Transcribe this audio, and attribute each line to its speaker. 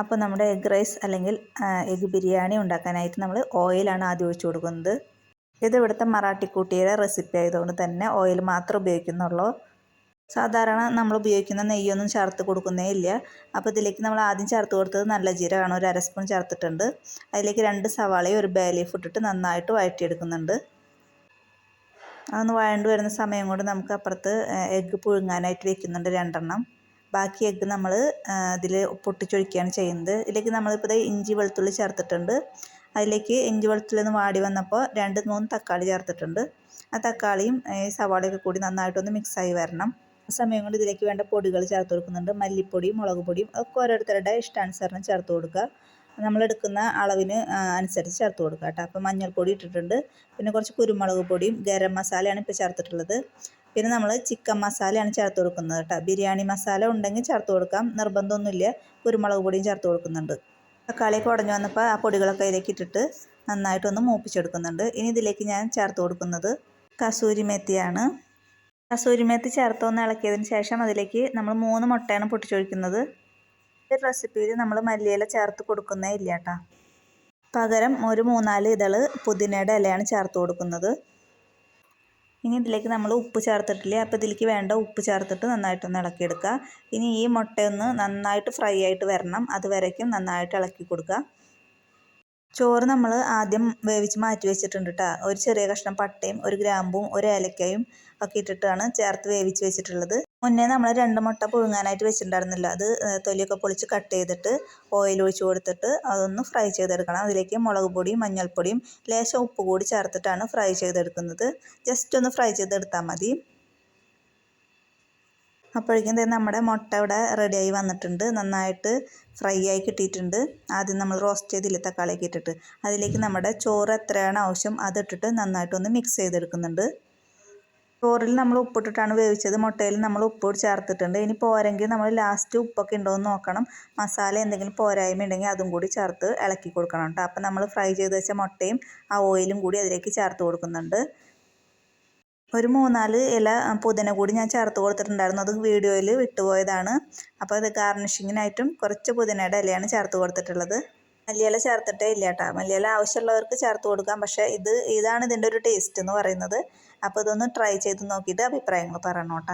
Speaker 1: അപ്പോൾ നമ്മുടെ egg rice അല്ലെങ്കിൽ എഗ് ബിരിയാണി ഉണ്ടാക്കാനായിട്ട് നമ്മൾ ഓയിലാണ് ആദ്യം ഒഴിച്ചു കൊടുക്കുന്നത്. ഇത് ഇവിടുത്തെ മറാഠിക്കുട്ടിയുടെ റെസിപ്പി ആയതുകൊണ്ട് തന്നെ ഓയിൽ മാത്രം ഉപയോഗിക്കുന്നുള്ളൂ. സാധാരണ നമ്മൾ ഉപയോഗിക്കുന്ന നെയ്യൊന്നും ചേർത്ത് കൊടുക്കുന്നേ ഇല്ല. അപ്പോൾ ഇതിലേക്ക് നമ്മൾ ആദ്യം ചേർത്ത് കൊടുത്തത് നല്ല ജീരകമാണ്. ഒരു അര സ്പൂൺ ചേർത്തിട്ടുണ്ട്. അതിലേക്ക് രണ്ട് സവാളയും ഒരു ബേ ലീഫ് ഇട്ടിട്ട് നന്നായിട്ട് വഴറ്റിയെടുക്കുന്നുണ്ട്. അതൊന്ന് വഴണ്ട് വരുന്ന സമയം കൊണ്ട് നമുക്ക് അപ്പുറത്ത് എഗ്ഗ് പുഴുങ്ങാനായിട്ട് വെക്കുന്നുണ്ട് രണ്ടെണ്ണം. ബാക്കി എഗ്ഗ് നമ്മൾ ഇതിൽ പൊട്ടിച്ചൊഴിക്കുകയാണ് ചെയ്യുന്നത്. ഇതിലേക്ക് നമ്മളിപ്പോൾ ഇഞ്ചി വെളുത്തുള്ളി ചേർത്തിട്ടുണ്ട്. അതിലേക്ക് ഇഞ്ചി വെളുത്തുള്ളി ഒന്ന് വാടി വന്നപ്പോൾ രണ്ട് മൂന്ന് തക്കാളി ചേർത്തിട്ടുണ്ട്. ആ തക്കാളിയും സവാളയൊക്കെ കൂടി നന്നായിട്ടൊന്ന് മിക്സായി വരണം. ആ സമയം കൊണ്ട് ഇതിലേക്ക് വേണ്ട പൊടികൾ ചേർത്ത് കൊടുക്കുന്നുണ്ട്. മല്ലിപ്പൊടിയും മുളക് പൊടിയും ഒക്കെ ഓരോരുത്തരുടെ ഇഷ്ടാനുസരണം ചേർത്ത് കൊടുക്കുക. നമ്മളെടുക്കുന്ന അളവിന് അനുസരിച്ച് ചേർത്ത് കൊടുക്കുക കേട്ടോ. അപ്പോൾ മഞ്ഞൾപ്പൊടി ഇട്ടിട്ടുണ്ട്. പിന്നെ കുറച്ച് കുരുമുളക് പൊടിയും ഗരം മസാലയാണ് ഇപ്പോൾ ചേർത്തിട്ടുള്ളത്. പിന്നെ നമ്മൾ ചിക്കൻ മസാലയാണ് ചേർത്ത് കൊടുക്കുന്നത് കേട്ടോ. ബിരിയാണി മസാല ഉണ്ടെങ്കിൽ ചേർത്ത് കൊടുക്കാം. നിർബന്ധമൊന്നുമില്ല. കുരുമുളക് പൊടിയും ചേർത്ത് കൊടുക്കുന്നുണ്ട്. തക്കാളിയൊക്കെ ഉടഞ്ഞു വന്നപ്പോൾ ആ പൊടികളൊക്കെ ഇതിലേക്ക് ഇട്ടിട്ട് നന്നായിട്ടൊന്ന് മൂപ്പിച്ചെടുക്കുന്നുണ്ട്. ഇനി ഇതിലേക്ക് ഞാൻ ചേർത്ത് കൊടുക്കുന്നത് കസൂരി മെത്തിയാണ്. കസൂരി മെത്തി ചേർത്ത് ഒന്ന് ഇളക്കിയതിന് ശേഷം അതിലേക്ക് നമ്മൾ മൂന്ന് മുട്ടയാണ് പൊട്ടിച്ചൊഴിക്കുന്നത്. ഈ റെസിപ്പിയിൽ നമ്മൾ മല്ലിയില ചേർത്ത് കൊടുക്കുന്നേ ഇല്ല കേട്ടോ പകരം ഒരു മൂന്നാൽ ഇതൾ പുതിനയുടെ ഇലയാണ് ചേർത്ത് കൊടുക്കുന്നത്. ഇനി ഇതിലേക്ക് നമ്മൾ ഉപ്പ് ചേർത്തിട്ടില്ലേ? അപ്പോൾ ഇതിലേക്ക് വേണ്ട ഉപ്പ് ചേർത്തിട്ട് നന്നായിട്ടൊന്ന് ഇളക്കിയെടുക്കുക. ഇനി ഈ മുട്ടയൊന്ന് നന്നായിട്ട് ഫ്രൈ ആയിട്ട് വരണം. അതുവരേക്കും നന്നായിട്ട് ഇളക്കി കൊടുക്കുക. ചോറ് നമ്മൾ ആദ്യം വേവിച്ച് മാറ്റി വെച്ചിട്ടുണ്ട് കേട്ടോ ഒരു ചെറിയ കഷ്ണം പട്ടയും ഒരു ഗ്രാമ്പും ഒരു ഏലക്കയും ഒക്കെ ഇട്ടിട്ടാണ് ചേർത്ത് വേവിച്ച് വെച്ചിട്ടുള്ളത്. മുന്നേ നമ്മൾ രണ്ട് മുട്ട പുഴുങ്ങാനായിട്ട് വെച്ചിട്ടുണ്ടായിരുന്നില്ല. അത് തൊലിയൊക്കെ പൊളിച്ച് കട്ട് ചെയ്തിട്ട് ഓയിൽ ഒഴിച്ച് കൊടുത്തിട്ട് അതൊന്ന് ഫ്രൈ ചെയ്തെടുക്കണം. അതിലേക്ക് മുളക് പൊടിയും മഞ്ഞൾപ്പൊടിയും ലേശം ഉപ്പ് കൂടി ചേർത്തിട്ടാണ് ഫ്രൈ ചെയ്തെടുക്കുന്നത്. ജസ്റ്റ് ഒന്ന് ഫ്രൈ ചെയ്തെടുത്താൽ മതി. അപ്പോഴേക്കും നമ്മുടെ മുട്ട ഇവിടെ റെഡിയായി വന്നിട്ടുണ്ട്. നന്നായിട്ട് ഫ്രൈ ആയി കിട്ടിയിട്ടുണ്ട്. ആദ്യം നമ്മൾ റോസ്റ്റ് ചെയ്തില്ല തക്കാളിയൊക്കെ ഇട്ടിട്ട്. അതിലേക്ക് നമ്മുടെ ചോറ് എത്രയാണ് ആവശ്യം അതിട്ടിട്ട് നന്നായിട്ടൊന്ന് മിക്സ് ചെയ്തെടുക്കുന്നുണ്ട്. ചോറിൽ നമ്മൾ ഉപ്പിട്ടിട്ടാണ് വേവിച്ചത്. മുട്ടയിൽ നമ്മൾ ഉപ്പ് ചേർത്തിട്ടുണ്ട്. ഇനി പോരെങ്കിൽ നമ്മൾ ലാസ്റ്റ് ഉപ്പൊക്കെ ഉണ്ടോ എന്ന് നോക്കണം. മസാല എന്തെങ്കിലും പോരായ്മ ഉണ്ടെങ്കിൽ അതും കൂടി ചേർത്ത് ഇളക്കി കൊടുക്കണം കേട്ടോ. അപ്പം നമ്മൾ ഫ്രൈ ചെയ്ത് വെച്ച മുട്ടയും ആ ഓയിലും കൂടി അതിലേക്ക് ചേർത്ത് കൊടുക്കുന്നുണ്ട്. ഒരു മൂന്നാൽ ഇല പുതിന കൂടി ഞാൻ ചേർത്ത് കൊടുത്തിട്ടുണ്ടായിരുന്നു. അത് വീഡിയോയിൽ വിട്ടുപോയതാണ്. അപ്പോൾ അത് ഗാർണിഷിങ്ങിനായിട്ടും കുറച്ച് പുതിനയുടെ ഇലയാണ് ചേർത്ത് കൊടുത്തിട്ടുള്ളത്. മല്ലിയില ചേർത്തിട്ടേ ഇല്ല കേട്ടോ മല്ലിയില ആവശ്യമുള്ളവർക്ക് ചേർത്ത് കൊടുക്കാം. പക്ഷേ ഇത് ഇതാണ് ഇതിന്റെ ഒരു ടേസ്റ്റ് എന്ന് പറയുന്നത്. അപ്പോൾ ഇതൊന്ന് ട്രൈ ചെയ്ത് നോക്കിയിട്ട് അഭിപ്രായങ്ങൾ പറയണം കേട്ടോ.